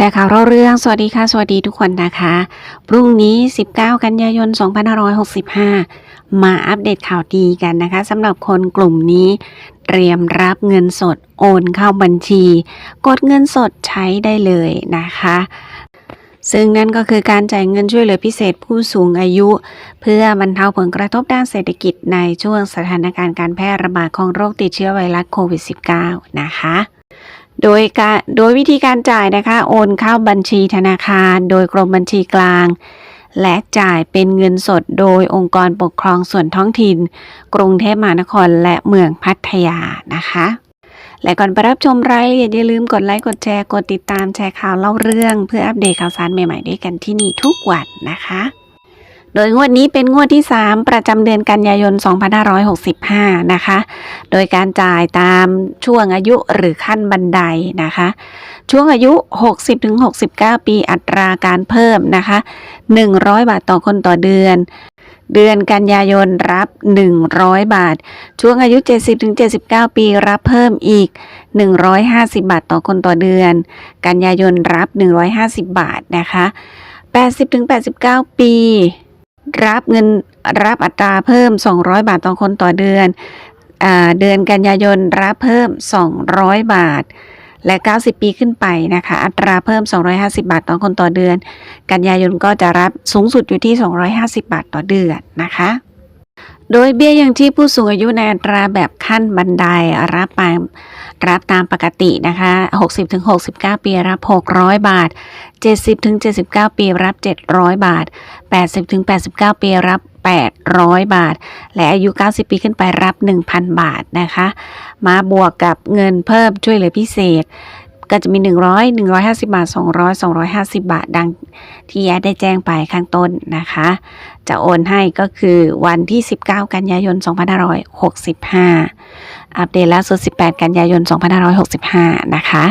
แชร์ข่าวเล่าเรื่อง สวัสดีค่ะ สวัสดีทุกคนนะคะ พรุ่งนี้ 19 กันยายน 2565 มาอัปเดตข่าวดีกันนะคะสำหรับคนกลุ่มนี้ เตรียมรับเงินสดโอนเข้าบัญชี กดเงินสดใช้ได้เลยนะคะซึ่งนั่นก็คือการจ่ายเงินช่วยเหลือพิเศษผู้สูงอายุ เพื่อบรรเทาผลกระทบด้านเศรษฐกิจในช่วงสถานการณ์การแพร่ระบาดของโรคติดเชื้อไวรัสโควิด -19 นะคะ โดยการโดยวิธีการจ่ายนะคะ โอนเข้าบัญชีธนาคาร โดยกรมบัญชีกลาง และจ่ายเป็นเงินสดโดยองค์กรปกครองส่วนท้องถิ่น กรุงเทพมหานครและเมืองพัทยานะคะ และก่อนไปรับชมรายละเอียดอย่าลืมกดไลค์กดแชร์กดติดตามแชร์ข่าวเล่าเรื่อง เพื่ออัปเดตข่าวสารใหม่ๆด้วยกันที่นี่ทุกวันนะคะ โดยงวดนี้เป็นงวดที่ 3 ประจำเดือนกันยายน 2565 นะคะ โดยการจ่ายตามช่วงอายุหรือขั้นบันไดนะคะ ช่วงอายุ 60-69 ปีอัตราการเพิ่มนะคะ 100 บาทต่อคนต่อเดือน เดือนกันยายนรับ 100 บาท ช่วงอายุ 70-79 ปีรับเพิ่มอีก 150 บาทต่อคนต่อเดือน กันยายนรับ 150 บาทนะคะ 80-89 ปี รับเงินรับอัตราเพิ่ม 200 บาทต่อคนต่อเดือนอเดือนกันยายนรับเพิ่ม 200 บาท และ 90 ปีขึ้นไปนะคะ อัตราเพิ่ม 250 บาทต่อคนต่อเดือน กันยายนก็จะรับสูงสุดอยู่ที่ 250 บาทต่อเดือนนะคะ โดยเบี้ยยังชีพผู้สูงอายุในอัตราแบบขั้นบันไดรับตามรับตามปกตินะคะ 60-69 ปีรับ 600 บาท 70-79 ปีรับ 700 บาท 80-89 ปีรับ 800 บาท และอายุ 90 ปีขึ้นไปรับ 1,000 บาทนะคะ มาบวกกับเงินเพิ่มช่วยเหลือพิเศษ ก็จะมี 100 150 บาท 200 250 บาท ดังที่แอดได้แจ้งไปข้างต้นนะคะ จะโอนให้ก็คือวันที่ 19 กันยายน 2565 อัปเดตล่าสุด 18 กันยายน 2565 นะคะ